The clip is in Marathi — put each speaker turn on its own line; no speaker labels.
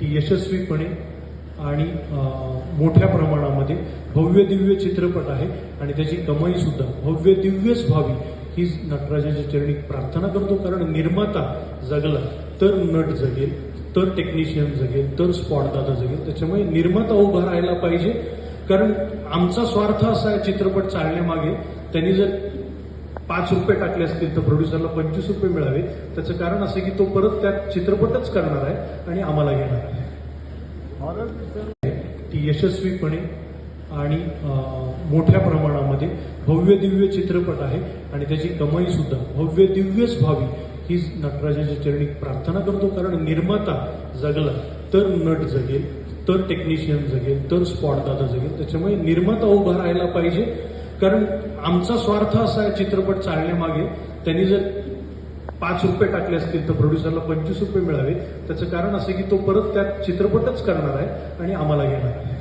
ती यशस्वीपणे आणि मोठ्या प्रमाणामध्ये भव्य दिव्य चित्रपट आहे आणि त्याची कमाई सुद्धा भव्य दिव्यच व्हावी ही नटराजाच्या चरणी प्रार्थना करतो. कारण निर्माता जगला तर नट जगेल तर टेक्निशियन जगेल तर स्पॉटदादा जगेल. त्याच्यामुळे निर्माता उभा राहायला पाहिजे. कारण आमचा स्वार्थ असा आहे चित्रपट चालण्यामागे. त्यांनी जर पाच रुपये टाकले असतील तर प्रोड्युसरला पंचवीस रुपये मिळावे. त्याचं कारण असं की तो परत त्यात चित्रपटच करणार आहे आणि आम्हाला घेणार आहे. ती यशस्वीपणे आणि मोठ्या प्रमाणामध्ये भव्य दिव्य चित्रपट आहे आणि त्याची कमाई सुद्धा भव्य दिव्यच व्हावी ही नटराजाच्या चरणी प्रार्थना करतो. कारण निर्माता जगला तर नट जगेल तर टेक्निशियन जगेल तर स्पॉट दादा जगेल. त्याच्यामुळे निर्माता उभा राहायला पाहिजे. कारण आमचा स्वार्थ असा आहे चित्रपट चालण्यामागे. त्यांनी जर पाच रुपये टाकले असतील तर प्रोड्युसरला पंचवीस रुपये मिळावे त्याचं कारण असं की तो परत त्यात चित्रपटच करणार आहे आणि आम्हाला घेणार आहे.